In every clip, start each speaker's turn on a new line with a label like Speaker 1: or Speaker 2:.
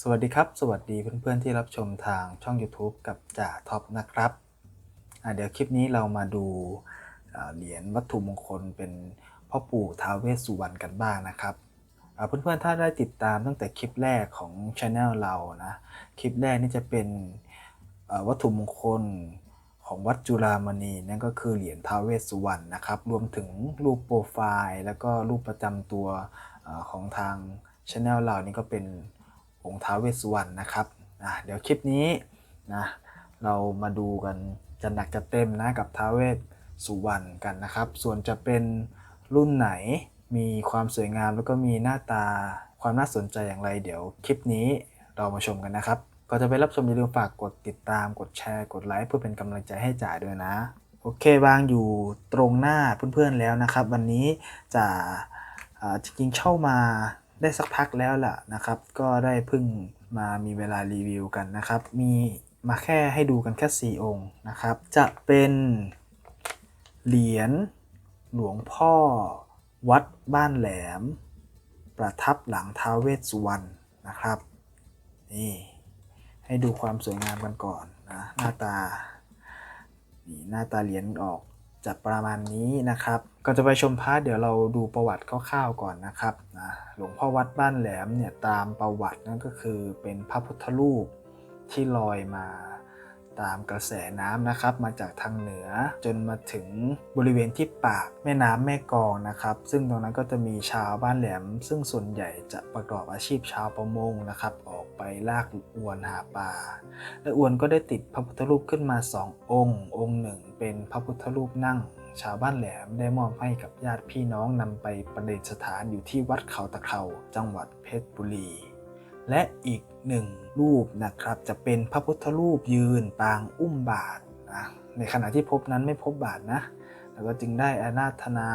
Speaker 1: สวัสดีครับ สวัสดีเพื่อนๆที่รับชมทางช่อง YouTube กับจ่าท็อปนะครับ เดี๋ยวคลิปนี้เรามาดูเหรียญวัตถุมงคลเป็นพ่อปู่ท้าวเวสสุวรรณกันบ้างนะครับอ่าเพื่อนๆถ้าได้ติดตามตั้งแต่คลิปแรกของช anel เรานะ คลิปแรกนี่จะเป็นวัตถุมงคลของวัดจุฬามณีนั่นก็คือเหรียญท้าวเวสสุวรรณนะครับ รวมถึงรูปโปรไฟล์ แล้วก็รูปประจำตัวของทางช anel เรานี่ก็เป็น องค์ท้าวเวสสุวรรณนะครับอะเดี๋ยวคลิปนี้นะเรามาดูกันจะหนักจะเต็มนะกับท้าวเวสสุวรรณกันนะครับ ส่วนจะเป็นรุ่นไหนมีความสวยงามแล้วก็มีหน้าตาความน่าสนใจอย่างไร เดี๋ยวคลิปนี้เรามาชมกันนะครับก่อนจะไปรับชมอย่าลืมฝากกดติดตามกดแชร์กดไลค์เพื่อเป็นกำลังใจให้จ่าด้วยนะ โอเควางอยู่ตรงหน้าเพื่อนๆแล้วนะครับ วันนี้จะจริงๆเช่ามา ได้สักพักแล้วล่ะนะครับ ก็ได้เพิ่งมามีเวลารีวิวกันนะครับ มีมาแค่ให้ดูกันแค่ 4 องค์นะครับ จะเป็นเหรียญหลวงพ่อวัดบ้านแหลม ประทับหลังท้าวเวสสุวรรณนะครับ นี่ให้ดูความสวยงามกันก่อนนะหน้าตานี่หน้าตาเหรียญออก จะประมาณนี้นะครับก่อนจะไปชมพระเดี๋ยวเราดูประวัติคร่าวๆก่อนนะครับนะหลวงพ่อวัดบ้านแหลมเนี่ยตามประวัตินั่นก็คือเป็นพระพุทธรูปที่ลอยมา ตามกระแสน้ำนะครับ มาจากทางเหนือจนมาถึงบริเวณที่ปากแม่น้ำแม่กองนะครับ ซึ่งตรงนั้นก็จะมีชาวบ้านแหลม ซึ่งส่วนใหญ่จะประกอบอาชีพชาวประมงนะครับ ออกไปลากอวนหาปลาและอวนก็ได้ติดพระพุทธรูปขึ้นมาสององค์ องค์หนึ่งเป็นพระพุทธรูปนั่งชาวบ้านแหลมได้มอบให้กับญาติพี่น้องนำไปประดิษฐานอยู่ที่วัดเขาตะเคราจังหวัดเพชรบุรี และอีกหนึ่งรูปนะครับจะเป็นพระพุทธรูปยืนปางอุ้มบาทนะในขณะที่พบนั้นไม่พบบาทนะ แล้วก็จึงได้อาราธนา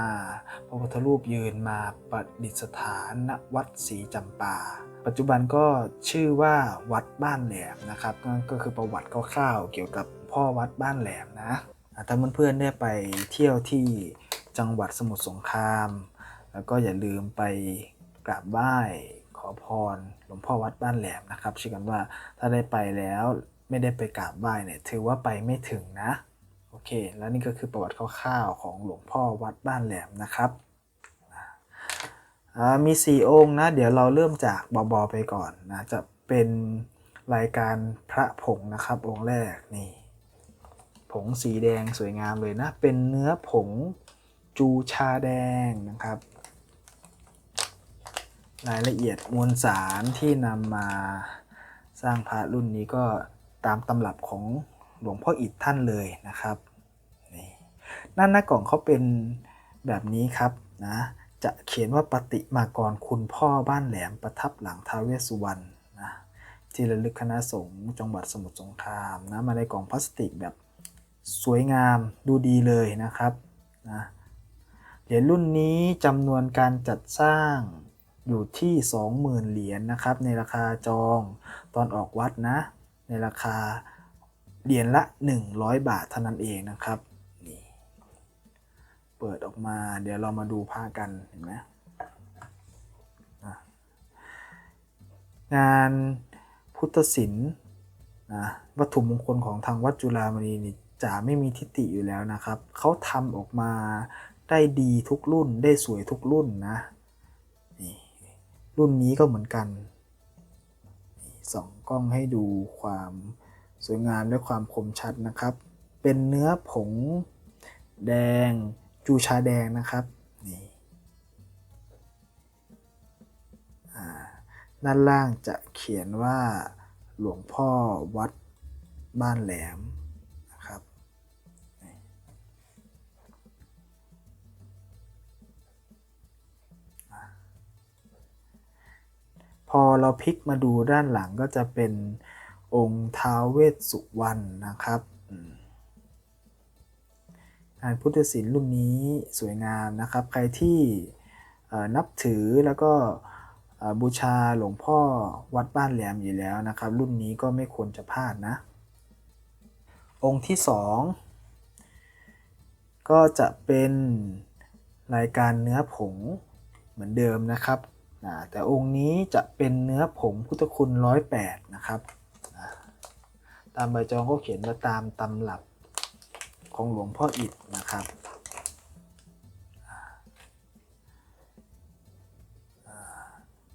Speaker 1: พระพุทธรูปยืนมาประดิษฐานณวัดศรีจำปา ปัจจุบันก็ชื่อว่าวัดบ้านแหลมนะครับนั่นก็คือประวัติคร่าวๆเกี่ยวกับพ่อวัดบ้านแหลมนะถ้าเพื่อนๆได้ไปเที่ยวที่จังหวัดสมุทรสงคราม แล้วก็อย่าลืมไปกราบไหว้ พรหลวงพ่อวัดบ้านแหลมนะครับเชื่อกันว่าถ้าได้ไปแล้วไม่ได้ไปกราบไหว้เนี่ยถือว่าไปไม่ถึงนะโอเค แล้วนี่ก็คือประวัติคร่าวๆของหลวงพ่อวัดบ้านแหลมนะครับมี 4 องค์นะ เดี๋ยวเราเริ่มจากเบาๆไปก่อนนะ จะเป็นรายการพระผงนะครับ องค์แรกนี่ ผงสีแดงสวยงามเลยนะ เป็นเนื้อผงจูชาแดงนะครับ รายละเอียดมวลสารที่นำมาสร้างพระรุ่นนี้ก็ตามตำรับของหลวงพ่ออิฐท่านเลยนะครับนี่ด้านหน้ากล่องเขาเป็นแบบนี้ครับนะจะเขียนว่าปฏิมากรคุณพ่อบ้านแหลมประทับหลังท้าวเวสสุวรรณนะที่ระลึกคณะสงฆ์จังหวัดสมุทรสงครามนะมาในกล่องพลาสติกแบบสวยงามดูดีเลยนะครับนะเหรียญรุ่นนี้จำนวนการจัดสร้าง อยู่ที่ 20,000 เหรียญนะครับ ในราคาจองตอนออกวัดนะ ในราคาเหรียญละ 100 บาทเท่านั้นเองนะครับนี่เปิดออกมาเดี๋ยวเรามาดูผ้ากันเห็นไหมงานพุทธศิลป์นะวัตถุมงคลของทางวัดจุฬามณีนี่จะไม่มีทิฏฐิอยู่แล้วนะครับ เขาทำออกมาได้ดีทุกรุ่นได้สวยทุกรุ่นนะ รุ่นนี้ก็เหมือนกันส่องกล้องให้ดูความสวยงามและความคมชัดนะครับ เป็นเนื้อผงแดงจูชาแดงนะครับนี่อ่าด้านล่างจะเขียนว่าหลวงพ่อวัดบ้านแหลม พอเราพลิกมาดูด้านหลังก็จะเป็นองค์ท้าวเวสสุวรรณนะครับงานพุทธศิลป์รุ่นนี้สวยงามนะครับ ใครที่นับถือแล้วก็บูชาหลวงพ่อวัดบ้านแหลมอยู่แล้วนะครับ รุ่นนี้ก็ไม่ควรจะพลาดนะ องค์ที่สองก็จะเป็นรายการเนื้อผงเหมือนเดิมนะครับ นะแต่องค์นี้จะเป็นเนื้อผงพุทธคุณร้อยแปดนะครับนะตามใบจองก็เขียนว่าตามตำรับของหลวงพ่ออิฐนะครับ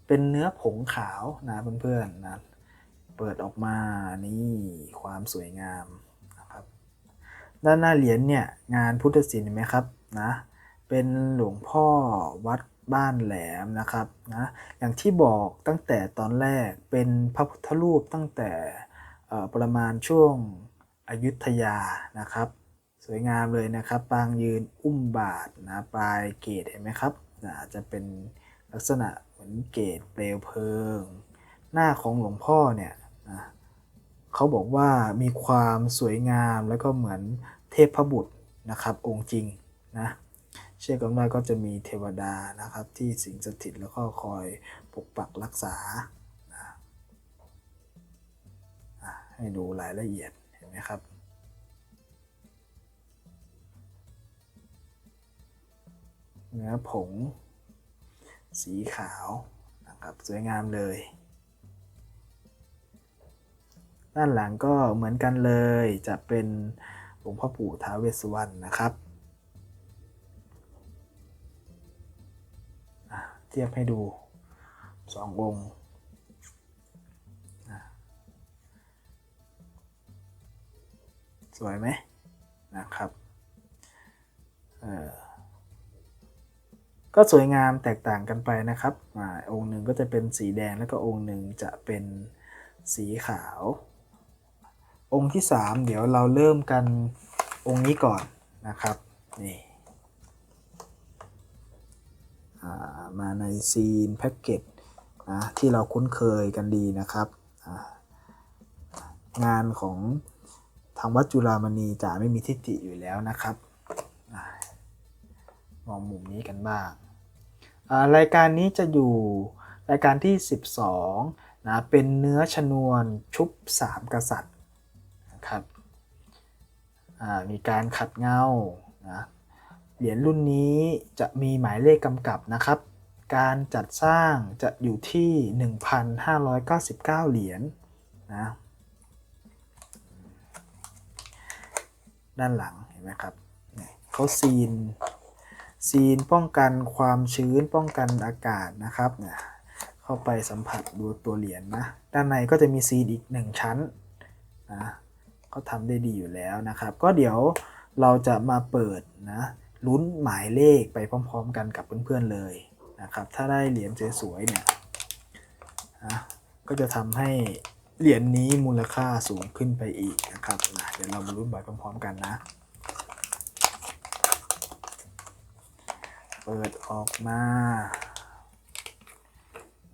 Speaker 1: เป็นเนื้อผงขาวนะเพื่อนๆนะเปิดออกมานี่ความสวยงามนะครับด้านหน้าเหรียญเนี่ยงานพุทธศิลป์เห็นไหมครับนะเป็นหลวงพ่อวัด บ้านแหลมนะครับนะอย่างที่บอกตั้งแต่ตอนแรกเป็นพระพุทธรูปตั้งแต่ประมาณช่วงอยุธยานะครับ สวยงามเลยนะครับ ปางยืนอุ้มบาทนะปลายเกตเห็นไหมครับนะจะเป็นลักษณะเหมือนเกตเปลวเพลิง หน้าของหลวงพ่อเนี่ยนะเขาบอกว่ามีความสวยงามแล้วก็เหมือนเทพบุตรนะครับ องค์จริงนะ เชื่อกันว่าก็จะมีเทวดานะครับที่สิงสถิตแล้วก็คอยปกปักรักษา ให้ดูรายละเอียดเห็นไหมครับเนื้อผง สีขาวนะครับสวยงามเลย ด้านหลังก็เหมือนกันเลยจะเป็นหลวงพ่อปู่ท้าวเวสสุวรรณนะครับ ทียบให้ดูสององค์สวยไหมนะครับก็สวยงามแตกต่างกันไปนะครับอองค์หนึ่งก็จะเป็นสีแดงแล้วก็องค์หนึ่งจะเป็นสีขาว องค์ที่ 3 เดี๋ยวเราเริ่มกันองค์นี้ก่อนนะครับนี่ มาในซีนแพ็กเกจนะที่เราคุ้นเคยกันดีนะครับ งานของทางวัดจุฬามณีจะไม่มีทิฏฐิอยู่แล้วนะครับมองมุมนี้กันบ้างรายการนี้จะอยู่รายการที่ 12นะเป็นเนื้อชนวนชุบ 3 กษัตริย์นะครับมีการขัดเงานะ เหรียญรุ่นนี้จะมีหมายเลขกำกับนะครับ การจัดสร้างจะอยู่ที่ 1,599 เหรียญนะด้านหลังเห็นไหมครับเขาซีน ซีนป้องกันความชื้นป้องกันอากาศนะครับเนี่ยเข้าไปสัมผัสดูตัวเหรียญนะด้านในก็จะมีซีนอีก 1 ชั้นนะก็ทำได้ดีอยู่แล้วนะครับ ก็เดี๋ยวเราจะมาเปิดนะ ลุ้นหมายเลขไปพร้อมๆกันกับเพื่อนๆเลยนะครับ ถ้าได้เหรียญสวยๆเนี่ยนะก็จะทำให้เหรียญนี้มูลค่าสูงขึ้นไปอีกนะครับนะเดี๋ยวเรามาลุ้นไปพร้อมๆกันนะ เปิดออกมา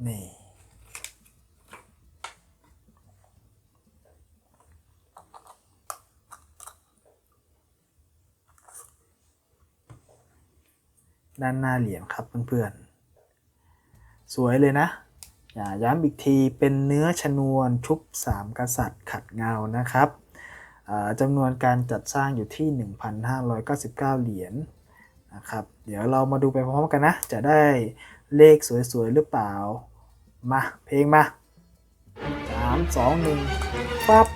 Speaker 1: นี่ ด้านหน้าเหรียญครับเพื่อนๆ สวยเลยนะ อย่าย้ำอีกทีเป็นเนื้อชนวนชุบ 3 กษัตริย์ขัดเงานะครับจำนวนการจัดสร้างอยู่ที่ 1,599 เหรียญนะครับ เดี๋ยวเรามาดูไปพร้อมกันนะ จะได้เลขสวยๆหรือเปล่า มา เพลงมา 3 2 1ปั๊บ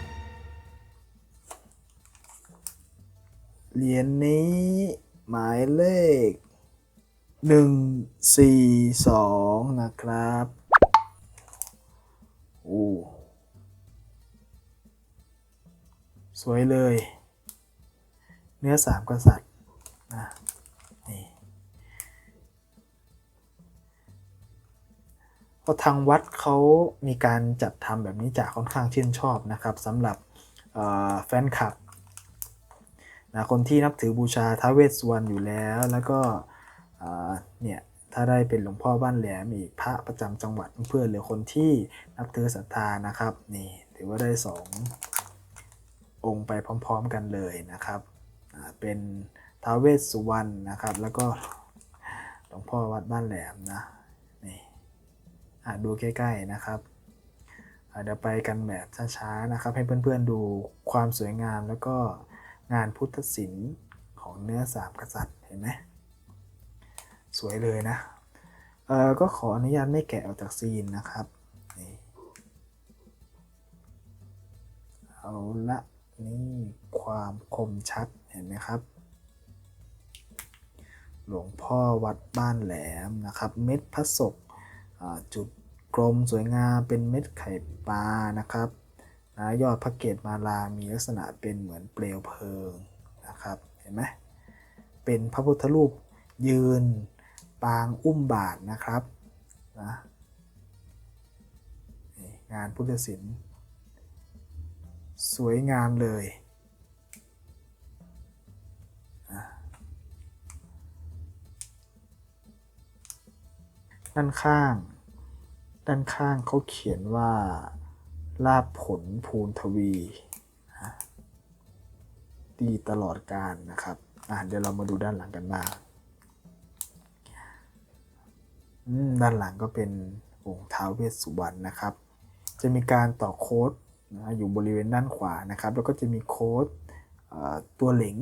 Speaker 1: เหรียญนี้หมายเลข หนึ่งสี่สองนะครับโอ้สวยเลย เนื้อสามกษัตริย์นะนี่ก็ทางวัดเขามีการจัดทำแบบนี้จากค่อนข้างชื่นชอบนะครับสำหรับแฟนคลับนะคนที่นับถือบูชาท้าวเวสสุวรรณอยู่แล้วแล้วก็ เนี่ยถ้าได้เป็นหลวงพ่อบ้านแหลมอีกพระประจำจังหวัดเพื่อนหรือคนที่นับถือศรัทธานะครับนี่ถือว่าได้สององค์ไปพร้อม ๆ กันเลยนะครับเป็นท้าวเวสสุวรรณนะครับ แล้วก็หลวงพ่อวัดบ้านแหลมนะนี่ดูใกล้ๆนะครับเดี๋ยวไปกันแบบช้าๆนะครับ ให้เพื่อนๆดูความสวยงามแล้วก็งานพุทธศิลป์ของเนื้อสามกษัตริย์เห็นไหม สวยเลยนะ เอ่อก็ขออนุญาตไม่แกะออกจากซีนนะครับนี่เอาละนี่ความคมชัดเห็นไหมครับ หลวงพ่อวัดบ้านแหลมนะครับ เม็ดพระศกจุดกลมสวยงามเป็นเม็ดไข่ปลานะครับนะยอดพระเกตมาลามีลักษณะเป็นเหมือนเปลวเพลิงนะครับ เห็นไหมเป็นพระพุทธรูปยืน ปางอุ้มบาทนะครับนะงานพุทธศิลป์สวยงามเลยด้านข้าง ด้านข้างเขาเขียนว่า ลาบผลภูนทวีดีตลอดการนะครับ เดี๋ยวเรามาดูด้านหลังกันบ้าง ด้านหลังก็เป็นองค์ท้าวเวสสุวรรณนะครับ จะมีการต่อโค้ดนะอยู่บริเวณด้านขวานะครับ แล้วก็จะมีโค้ดตัวเหลง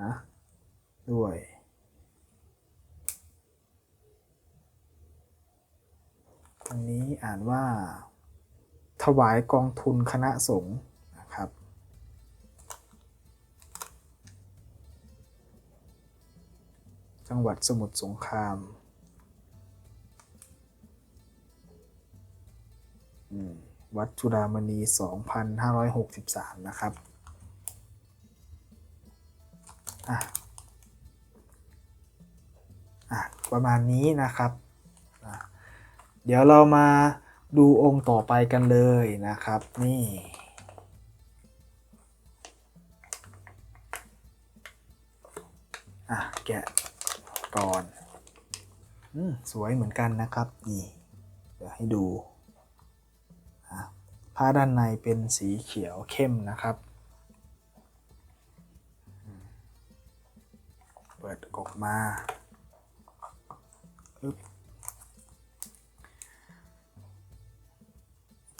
Speaker 1: นะด้วยอันนี้อ่านว่า ถวายกองทุนคณะสงฆ์นะครับจังหวัดสมุทรสงคราม วัดจุฬามณี 2563 นะครับ อะอะประมาณนี้นะครับ เดี๋ยวเรามาดูองค์ต่อไปกันเลยนะครับ นี่อะแกะก่อนอมสวยเหมือนกันนะครับ นี่ เดี๋ยวให้ดู ผ้าด้านในเป็นสีเขียวเข้มนะครับ เปิดออกมา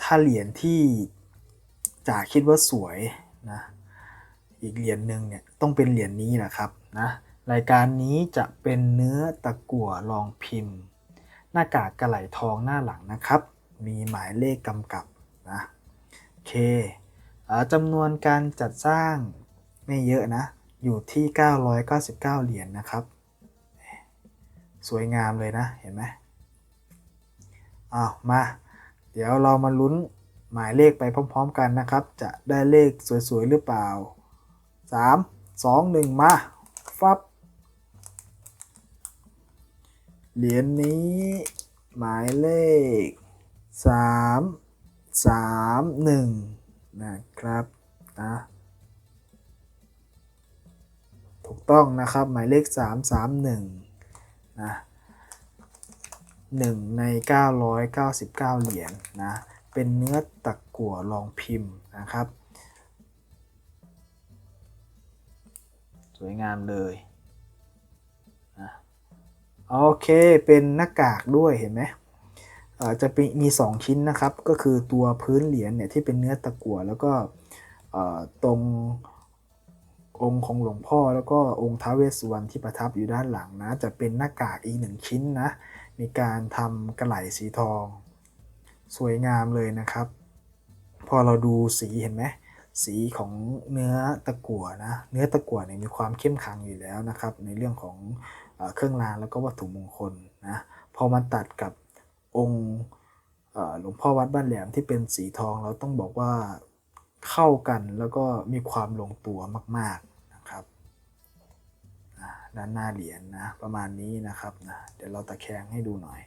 Speaker 1: ถ้าเหรียญที่จ่าคิดว่าสวยนะ อีกเหรียญหนึ่งเนี่ยต้องเป็นเหรียญนี้แหละครับนะ รายการนี้จะเป็นเนื้อตะกั่วรองพิมพ์ หน้ากากกระไหลทองหน้าหลังนะครับ มีหมายเลขกำกับ นะโอเคอ่าจำนวนการจัดสร้างไม่เยอะนะ อยู่ที่ 999 เหรียญนะครับ สวยงามเลยนะ เห็นไหมอ้าวมา เดี๋ยวเรามาลุ้นหมายเลขไปพร้อม ๆ กันนะครับ จะได้เลขสวย ๆ หรือเปล่า 3 2 1 มา ฟับ เหรียญนี้หมายเลข 3 3 1 นะครับนะถูกต้องนะครับ หมายเลข 3 3 1 นะ 1 ใน 999 เหรียญนนะ เป็นเนื้อตะกั่วรองพิมพ์นะครับ สวยงามเลยนะโอเค เป็นหน้ากากด้วยเห็นไหม จะเป็นมี 2 ชิ้นนะครับ ก็คือตัวพื้นเหรียญเนี่ยที่เป็นเนื้อตะกั่วแล้วก็ตรงองค์ของหลวงพ่อแล้วก็องค์ท้าวเวสสุวรรณที่ประทับอยู่ด้านหลังนะ จะเป็นหน้ากากอีกหนึ่งชิ้นนะ มีการทำกระไหลสีทอง สวยงามเลยนะครับ พอเราดูสีเห็นไหมสีของเนื้อตะกั่วนะ เนื้อตะกั่วเนี่ยมีความเข้มขังอยู่แล้วนะครับ ในเรื่องของอเครื่องรางแล้วก็วัตถุมงคลนะ พอมาตัดกับ องค์หลวงพ่อวัดบ้านแหลมที่เป็นสีทองเราต้องบอกว่าเข้ากันแล้วก็มีความลงตัวมากๆนะครับด้านหน้าเหรียญนะประมาณนี้นะครับนะเดี๋ยวเราตะแคงให้ดูหน่อย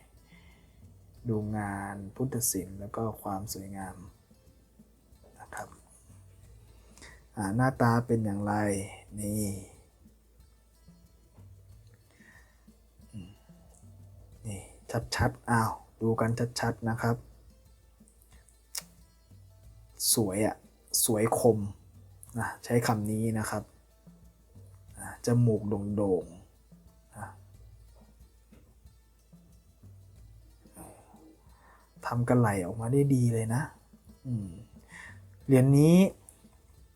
Speaker 1: ดูงานพุทธศิลป์แล้วก็ความสวยงามนะครับหน้าตาเป็นอย่างไรนี่นี่ชัดๆอ้าว ดูกันชัดๆนะครับ สวยอะสวยคมนะใช้คำนี้นะครับจมูกโด่งๆทำกระไหลออกมาได้ดีเลยนะเหรียญนี้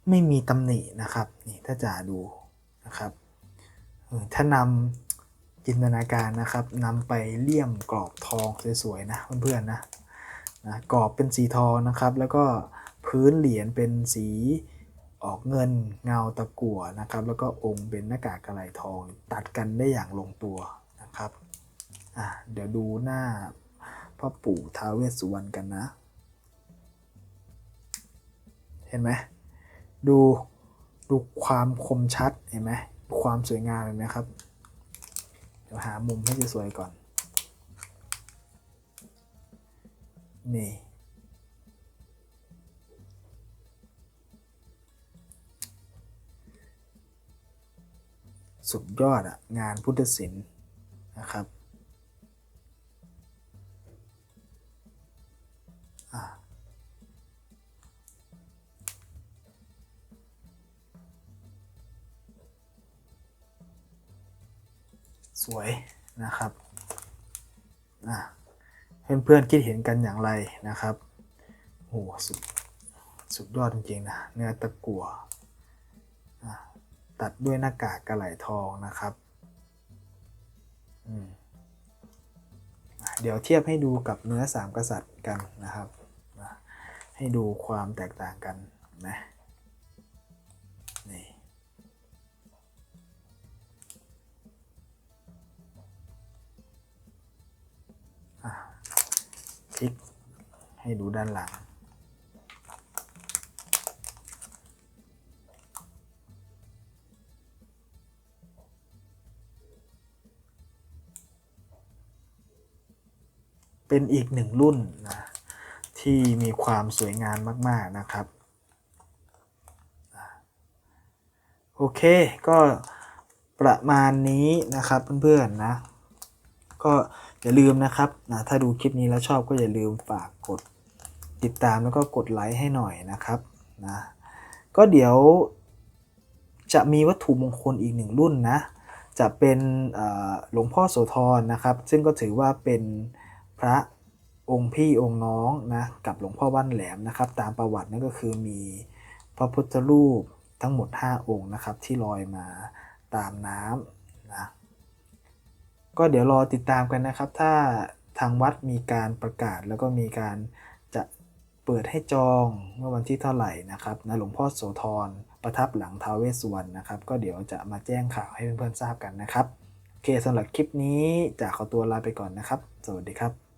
Speaker 1: ไม่มีตำหนินะครับ นี่ถ้าจะดูนะครับ ถ้านำ จินตนาการนะครับนำไปเลี่ยมกรอบทองสวยๆนะเพื่อนๆนะนะกรอบเป็นสีทองนะครับ แล้วก็พื้นเหรียญเป็นสีออกเงินเงาตะกั่วนะครับ แล้วก็องค์เป็นหน้ากากกระไหลทอง ตัดกันได้อย่างลงตัวนะครับอะเดี๋ยวดูหน้าพ่อปู่ท้าเวสสุวรรณกันนะ เห็นไหมดูดูความคมชัดเห็นไหมความสวยงามเห็นไหมครับ ดี๋ยวหามุมให้สวยๆก่อน นี่ สุดยอดอะงานพุทธศิลป์ นะครับอะเพื่อนๆคิดเห็นกันอย่างไรนะครับโหสุดสุดยอดจริงๆนะเนื้อตะกั่วอะตัดด้วยหน้ากากกระไหลทองนะครับเดี๋ยวเทียบให้ดูกับเนื้อสามกษัตริย์กันนะครับ ให้ดูความแตกต่างกันนะ ลิกให้ดูด้านหลัง เป็นอีกหนึ่งรุ่นนะ ที่มีความสวยงามมาก ๆ นะครับ โอเค ก็ประมาณนี้นะครับเพื่อน ๆ นะ ก็ อย่าลืมนะครับนะถ้าดูคลิปนี้แล้วชอบก็อย่าลืมฝากกดติดตามแล้วก็กดไลค์ให้หน่อยนะครับนะก็เดี๋ยวจะมีวัตถุมงคลอีกหนึ่งรุ่นนะ จะเป็นหลวงพ่อโสธรนะครับ ซึ่งก็ถือว่าเป็นพระองค์พี่องค์น้องนะกับหลวงพ่อบ้านแหลมนะครับ ตามประวัตินั่นก็คือมีพระพุทธรูปทั้งหมด 5 องค์นะครับที่ลอยมาตามน้ำ ก็เดี๋ยวรอติดตามกันนะครับ ถ้าทางวัดมีการประกาศแล้วก็มีการจะเปิดให้จองเมื่อวันที่เท่าไหร่นะครับนะหลวงพ่อโสธรประทับหลังท้าวเวสสุวรรณนะครับ ก็เดี๋ยวจะมาแจ้งข่าวให้เพื่อนๆทราบกันนะครับโอเคสำหรับคลิปนี้จะขอตัวลาไปก่อนนะครับ สวัสดีครับ